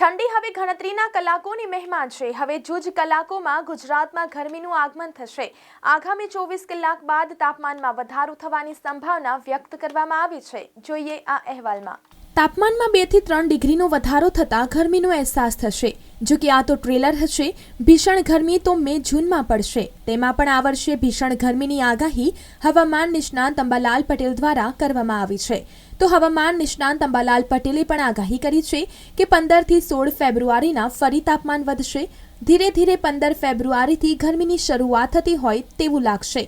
ઠંડી હવે ગણતરીના કલાકોની મહેમાન છે. હવે જૂજ કલાકોમાં ગુજરાતમાં ગરમીનું આગમન થશે. આગામી ચોવીસ કલાક બાદ તાપમાનમાં વધારો થવાની સંભાવના વ્યક્ત કરવામાં આવી છે. જોઈએ આ અહેવાલમાં. તાપમાનમાં બેથી ત્રણ ડિગ્રીનો વધારો થતાં ગરમીનો અહેસાસ થશે. જો કે આ તો ટ્રેલર હશે, ભીષણ ગરમી તો મે જૂનમાં પડશે. તેમાં પણ આ વર્ષે ભીષણ ગરમીની આગાહી હવામાન નિષ્ણાંત અંબાલાલ પટેલ દ્વારા કરવામાં આવી છે. તો હવામાન નિષ્ણાંત અંબાલાલ પટેલે પણ આગાહી કરી છે કે પંદરથી સોળ ફેબ્રુઆરીના ફરી તાપમાન વધશે. ધીરે ધીરે પંદર ફેબ્રુઆરીથી ગરમીની શરૂઆત થતી હોય તેવું લાગશે.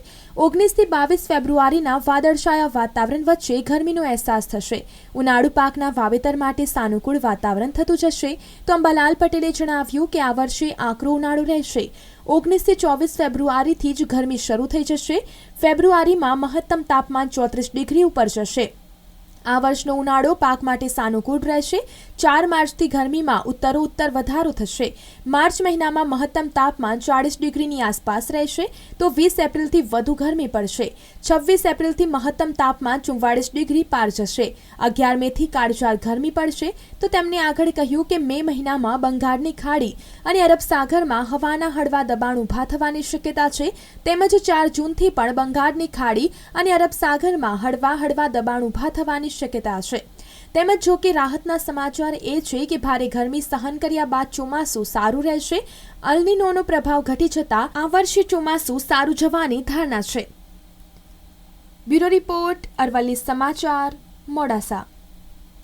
ઓગણીસથી બાવીસ ફેબ્રુઆરીના વાદળછાયા વાતાવરણ વચ્ચે ગરમીનો અહેસાસ થશે. ઉનાળુ પાકના વાવેતર માટે સાનુકૂળ વાતાવરણ થતું જશે. તો અંબાલાલ પટેલે જણાવ્યું કે આ વર્ષે આકરો ઉનાળો રહેશે. ઓગણીસથી ચોવીસ ફેબ્રુઆરીથી જ ગરમી શરૂ થઈ જશે. ફેબ્રુઆરીમાં મહત્તમ તાપમાન ચોત્રીસ ડિગ્રી ઉપર જશે. આ વર્ષનો ઉનાળો પાક માટે સાનુકૂળ રહેશે. ચાર માર્ચથી ગરમીમાં ઉત્તરો ઉત્તર વધારો થશે. માર્ચ મહિનામાં મહત્તમ તાપમાન ચાળીસ ડિગ્રીની આસપાસ રહેશે. તો વીસ એપ્રિલથી વધુ ગરમી પડશે. છવ્વીસ એપ્રિલથી મહત્તમ તાપમાન ચુમ્વાળીસ ડિગ્રી પાર જશે. અગિયાર મેથી કાળઝાળ ગરમી પડશે. તો તેમણે આગળ કહ્યું કે મે મહિનામાં બંગાળની ખાડી અને અરબ સાગરમાં હવાના હળવા દબાણ ઊભા થવાની શક્યતા છે. તેમજ ચાર જૂનથી પણ બંગાળની ખાડી અને અરબ સાગરમાં હળવા હળવા દબાણ ઊભા થવાની શક્યતા છે. તેમજ જો કે રાહતના સમાચાર એ છે કે ભારે ગરમી સહન કર્યા બાદ ચોમાસું સારું રહેશે. અલ્નિનોનો પ્રભાવ ઘટી જતાં આ વર્ષે ચોમાસું સારું જવાની ધારણા છે. બ્યુરો રિપોર્ટ અરવલ્લી સમાચાર મોડાસા.